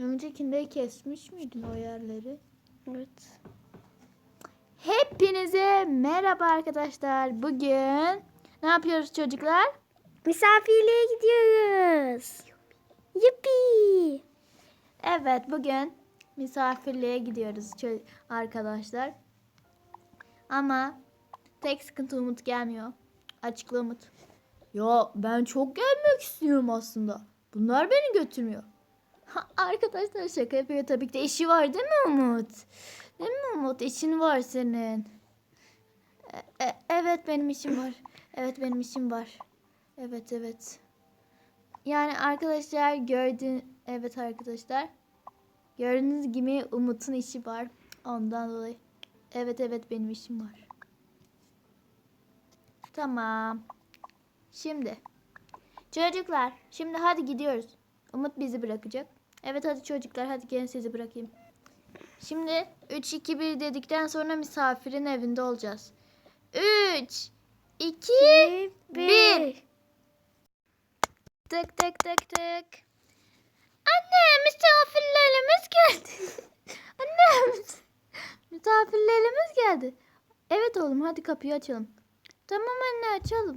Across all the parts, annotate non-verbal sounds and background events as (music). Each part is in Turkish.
Öncekinde kesmiş miydin o yerleri? Evet. Hepinize merhaba arkadaşlar. Bugün ne yapıyoruz çocuklar? Misafirliğe gidiyoruz. Yuppi. Evet bugün misafirliğe gidiyoruz arkadaşlar. Ama tek sıkıntı Umut gelmiyor. Açıkla Umut. Ya ben çok gelmek istiyorum aslında. Bunlar beni götürmüyor. Arkadaşlar şaka yapıyor tabii ki de işi var değil mi Umut? Değil mi Umut? İşin var senin. E- e- evet benim işim var. Evet benim işim var. Evet evet. Yani arkadaşlar gördüğün evet arkadaşlar. Gördüğünüz gibi Umut'un işi var. Ondan dolayı. Evet evet benim işim var. Tamam. Şimdi. Çocuklar şimdi hadi gidiyoruz. Umut bizi bırakacak. Evet hadi çocuklar hadi gelin sizi bırakayım. Şimdi 3 2 1 dedikten sonra misafirin evinde olacağız. 3 2 1 Tık tık tık tık. Anne misafirlerimiz geldi. (laughs) Anne mis- misafirlerimiz geldi. Evet oğlum hadi kapıyı açalım. Tamam anne açalım.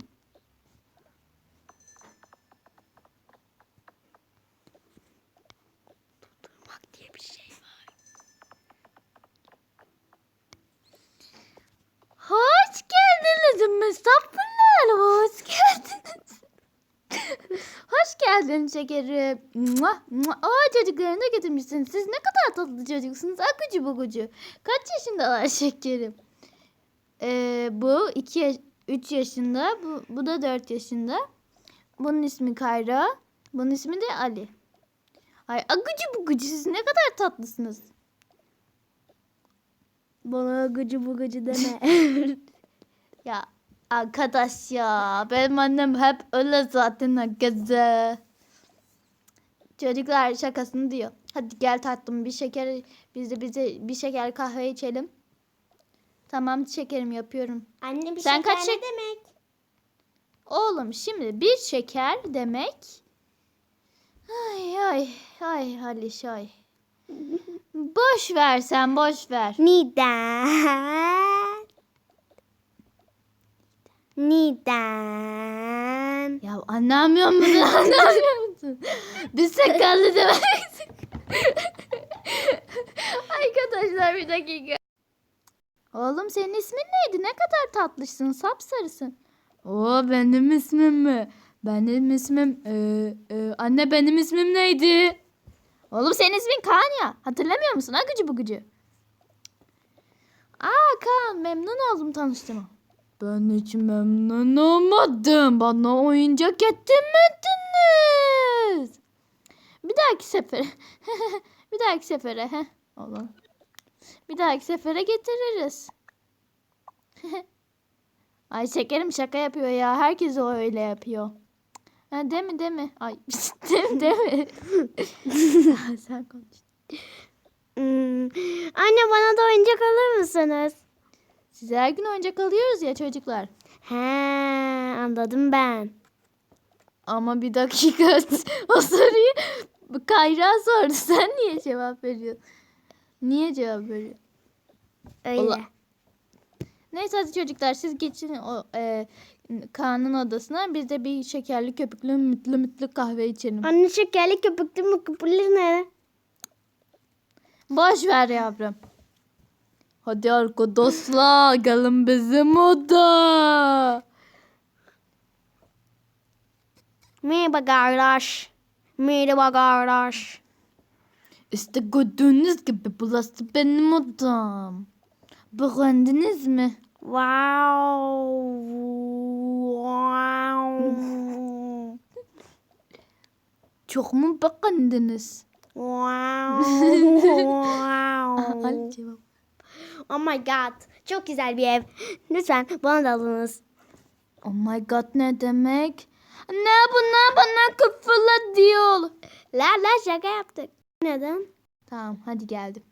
Hoş geldin şekerim. Mua, mua. Aa çocuklarını da getirmişsiniz. Siz ne kadar tatlı çocuksunuz. Akıcı bugucu. Kaç yaşındalar şekerim? Ee, bu 2 yaş 3 yaşında. Bu, bu da 4 yaşında. Bunun ismi Kayra. Bunun ismi de Ali. Ay akıcı bugucu siz ne kadar tatlısınız. Bana gıcı bu gıcı deme. (laughs) Ya arkadaş ya benim annem hep öyle zaten herkese. Çocuklar şakasını diyor. Hadi gel tatlım bir şeker bize bize bir şeker kahve içelim. Tamam şekerim yapıyorum. Anne bir Sen şeker kaç ne şek- demek? Oğlum şimdi bir şeker demek. Ay ay ay Haliş ay. (laughs) Boş ver sen boş ver. Neden? Neden? Ya anlamıyor musun? Anlamıyor (laughs) (laughs) musun? Bir sakallı demek. Arkadaşlar bir dakika. Oğlum senin ismin neydi? Ne kadar tatlısın, sapsarısın. Oo benim ismim mi? Benim ismim e, e, anne benim ismim neydi? Oğlum senin ismin Kaan ya. Hatırlamıyor musun? Akıcı bugucu. Aa Kaan memnun oldum tanıştığıma. Ben hiç memnun olmadım. Bana oyuncak getirmediniz. Bir dahaki sefere. (laughs) bir dahaki sefere. Heh. Olur. Bir dahaki sefere getiririz. (laughs) Ay şekerim şaka yapıyor ya. Herkes o öyle yapıyor. Ha, değil mi değil mi? Ay (laughs) değil mi değil mi? Sen konuş. Hmm. Anne bana da oyuncak alır mısınız? Size her gün oyuncak alıyoruz ya çocuklar. He anladım ben. Ama bir dakika (laughs) o soruyu Kayra sordu. (laughs) Sen niye cevap veriyorsun? Niye cevap veriyorsun? Öyle. Ola- Neyse hadi çocuklar siz geçin o e, Kaan'ın odasına. Biz de bir şekerli köpüklü mütlü mütlü kahve içelim. Anne şekerli köpüklü mü köpükler ne? Boş ver yavrum. Hadi arkadaşlar gelin bizim oda. Merhaba kardeş. Merhaba kardeş. İşte gördüğünüz gibi burası benim odam. Beğendiniz mi? Wow. Wow. Çok mu beğendiniz? wow. (laughs) Al cevap. Oh my god. Çok güzel bir ev. Lütfen bana da alınız. Oh my god ne demek? Ne buna bana küfürle diyor. La la şaka yaptık. Neden? Tamam hadi geldim.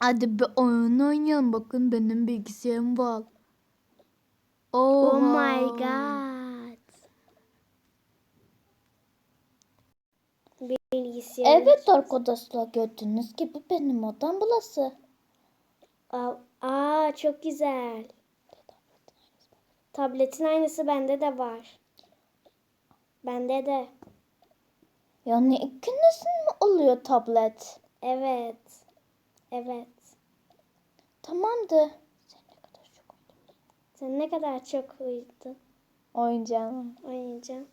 Hadi bir oyun oynayalım. Bakın benim bilgisayarım var. Oh my Oha. god. Bilgisayar. Evet arkadaşlar gördüğünüz gibi benim odam burası. Aa, çok güzel. Tabletin aynısı bende de var. Bende de. Yani ikinizin mi oluyor tablet? Evet. Evet. Tamamdır. Sen ne kadar çok Sen ne kadar çok uyudun. oyuncağım. Oynayacağım.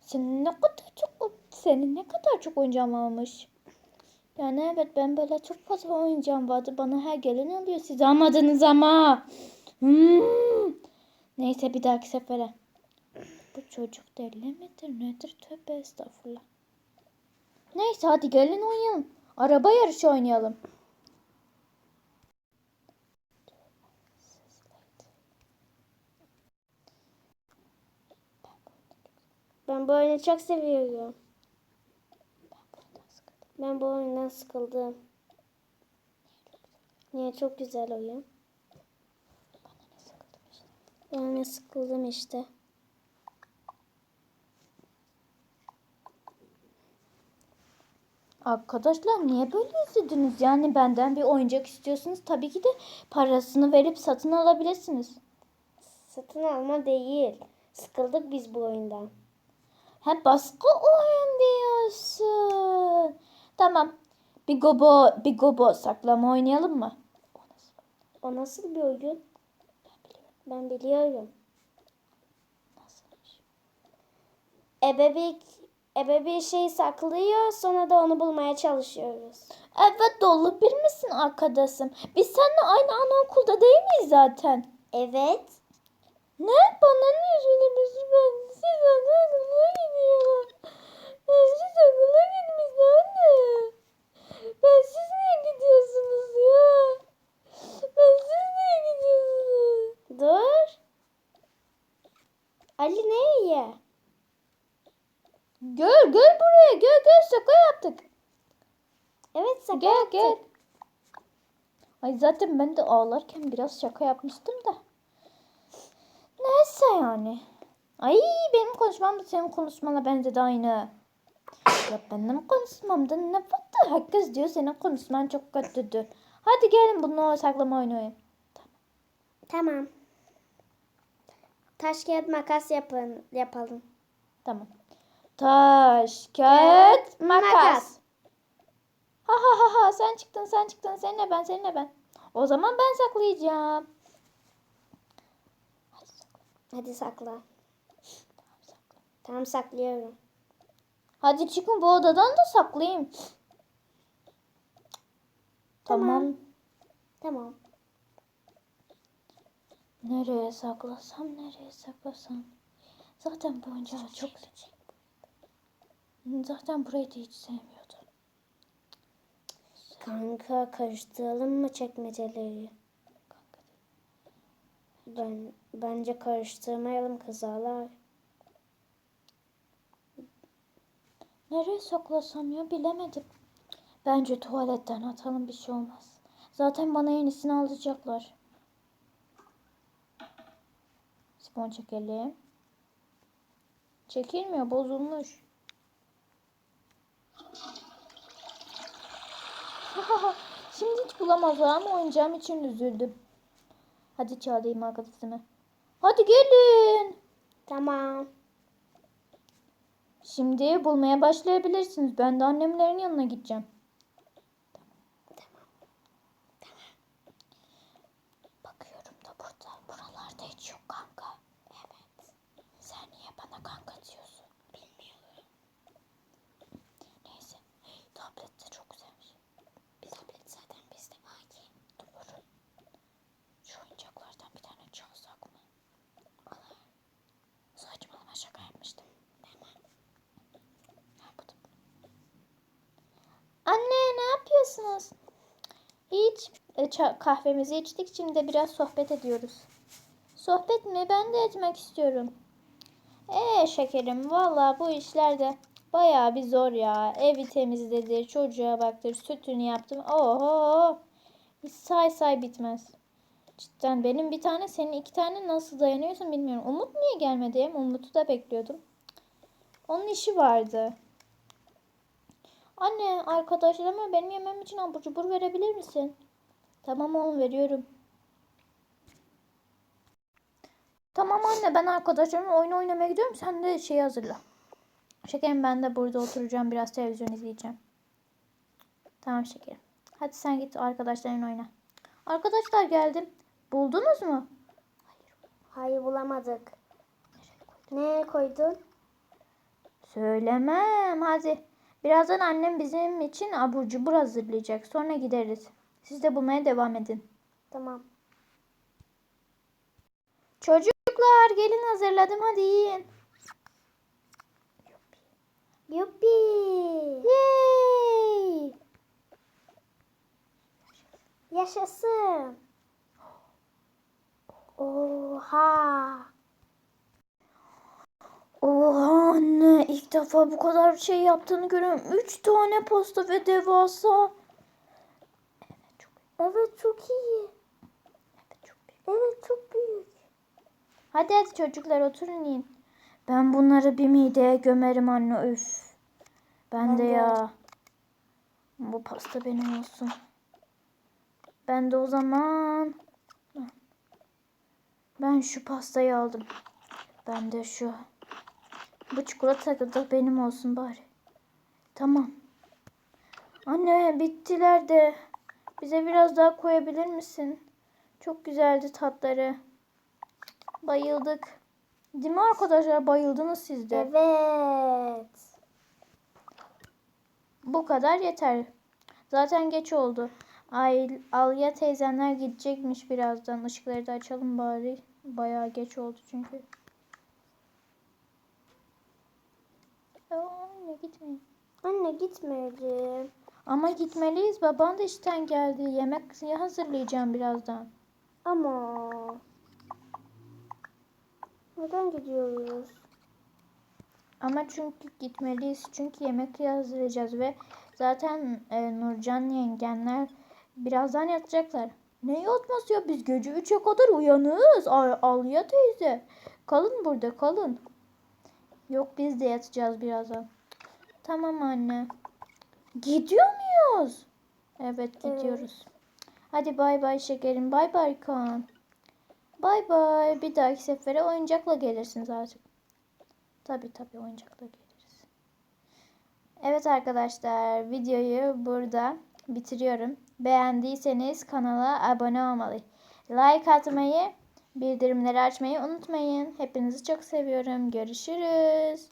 Senin ne kadar çok senin ne kadar çok oyuncağın varmış. Yani evet ben böyle çok fazla oyuncağım vardı. Bana her gelen oluyor. Siz almadınız ama. Hmm. Neyse bir dahaki sefere. Bu çocuk deli midir nedir? Tövbe estağfurullah. Neyse hadi gelin oynayalım. Araba yarışı oynayalım. Ben bu oyunu çok seviyorum. Ben bu oyundan sıkıldım. Niye çok güzel oyun. Ben de sıkıldım işte. Arkadaşlar niye böyle izlediniz? Yani benden bir oyuncak istiyorsunuz. Tabii ki de parasını verip satın alabilirsiniz. Satın alma değil. Sıkıldık biz bu oyundan. Ha başka oyun diyorsun. Tamam. Bir gobo, bir gobo saklama oynayalım mı? O nasıl bir oyun? Ben biliyorum. Nasılmış? Ebe bir, ebe bir şey saklıyor sonra da onu bulmaya çalışıyoruz. Evet dolu bir misin arkadaşım? Biz seninle aynı anaokulda değil miyiz zaten? Evet. Ne? Bana ne söylemişsin ben? Siz gidiyorlar. Ben siz okula gitmiş anne. Ben siz niye gidiyorsunuz ya? Ben siz niye gidiyorsunuz? Dur. Ali nereye? Gel gel buraya gel gel şaka yaptık. Evet sakın. Gel gel. Ay zaten ben de ağlarken biraz şaka yapmıştım da. Neyse yani. Ay benim konuşmam da senin konuşmana benzedi aynı. Ya benim konuşmamda ne vardı? Herkes diyor senin konuşman çok kötüdü. Hadi gelin bununla saklama oynayalım. Tamam. Taş kağıt makas yapın yapalım. Tamam. Taş, kağıt, makas. Ha ha ha ha sen çıktın sen çıktın seninle ben seninle ben. O zaman ben saklayacağım. Hadi sakla. Hadi sakla. Tamam saklıyorum. Hadi çıkın bu odadan da saklayayım. Tamam. Tamam. Nereye saklasam, nereye saklasam. Zaten bu oyuncağı çok Zaten burayı da hiç sevmiyordu. Kanka karıştıralım mı çekmeceleri? Kanka. Ben bence karıştırmayalım kızalar. Nereye saklasam ya bilemedim. Bence tuvaletten atalım bir şey olmaz. Zaten bana yenisini alacaklar. Sipon çekelim. Çekilmiyor bozulmuş. (laughs) Şimdi hiç bulamazlar ama oyuncağım için üzüldüm. Hadi çağırayım arkadaşımı. Hadi gelin. Tamam. Şimdi bulmaya başlayabilirsiniz. Ben de annemlerin yanına gideceğim. Bakıyorum da burada, buralarda hiç yok kanka. Evet. Sen niye bana kanka diyorsun? Bilmiyorum. Neyse. Tablet de çok güzelmiş. Bir tablet zaten bizde var ki. Doğru. Şu oyuncaklardan bir tane çalsak mı? Olur. Saçmalama şaka yapmıştım. Tamam. Ha, bu da. Anne ne yapıyorsunuz? Hiç. E, ça- kahvemizi içtik şimdi de biraz sohbet ediyoruz. Sohbet mi? Ben de etmek istiyorum. Ee şekerim valla bu işler de bayağı bir zor ya. Evi temizledir, çocuğa baktır, sütünü yaptım. Oho! Say say bitmez. Cidden benim bir tane senin iki tane nasıl dayanıyorsun bilmiyorum. Umut niye gelmedi? Umut'u da bekliyordum. Onun işi vardı. Anne arkadaşlarıma benim yemem için abur cubur verebilir misin? Tamam oğlum veriyorum. Tamam anne ben arkadaşlarımla oyun oynamaya gidiyorum. Sen de şeyi hazırla. Şekerim ben de burada oturacağım. Biraz televizyon izleyeceğim. Tamam şekerim. Hadi sen git arkadaşlarınla oyna. Arkadaşlar geldim. Buldunuz mu? Hayır bulamadık. Ne koydun? Söylemem. Hadi. Birazdan annem bizim için abur cubur hazırlayacak. Sonra gideriz. Siz de bulmaya devam edin. Tamam. Çocuklar gelin hazırladım hadi yiyin. Yuppi. Yay! Yaşasın. Oha. Oha anne ilk defa bu kadar şey yaptığını görüyorum. Üç tane pasta ve devasa. Evet çok iyi. Evet çok büyük. Hadi hadi çocuklar oturun yiyin. Ben bunları bir mideye gömerim anne üf. Ben, Ben de de. ya. Bu pasta benim olsun. Ben de o zaman ben şu pastayı aldım. Ben de şu. Bu çikolata da benim olsun bari. Tamam. Anne bittiler de. Bize biraz daha koyabilir misin? Çok güzeldi tatları. Bayıldık. Değil mi arkadaşlar? Bayıldınız siz de. Evet. Bu kadar yeter. Zaten geç oldu. Ay, Alya teyzenler gidecekmiş birazdan. Işıkları da açalım bari. Bayağı geç oldu çünkü. Aa, Anne gitmeyin. Anne gitmeyelim. Ama gitmeliyiz. Baban da işten geldi. Yemek hazırlayacağım birazdan. Ama neden gidiyoruz? Ama çünkü gitmeliyiz. Çünkü yemek hazırlayacağız ve zaten e, Nurcan yengenler birazdan yatacaklar. Ne yatması ya? Biz gece 3'e kadar uyanığız. Ay, Alya teyze. Kalın burada kalın. Yok biz de yatacağız birazdan. Tamam anne. Gidiyor muyuz? Evet gidiyoruz. Hadi bay bay şekerim. Bay bay Kaan. Bay bay. Bir dahaki sefere oyuncakla gelirsiniz artık. Tabii tabii oyuncakla geliriz. Evet arkadaşlar videoyu burada bitiriyorum. Beğendiyseniz kanala abone olmayı, like atmayı, bildirimleri açmayı unutmayın. Hepinizi çok seviyorum. Görüşürüz.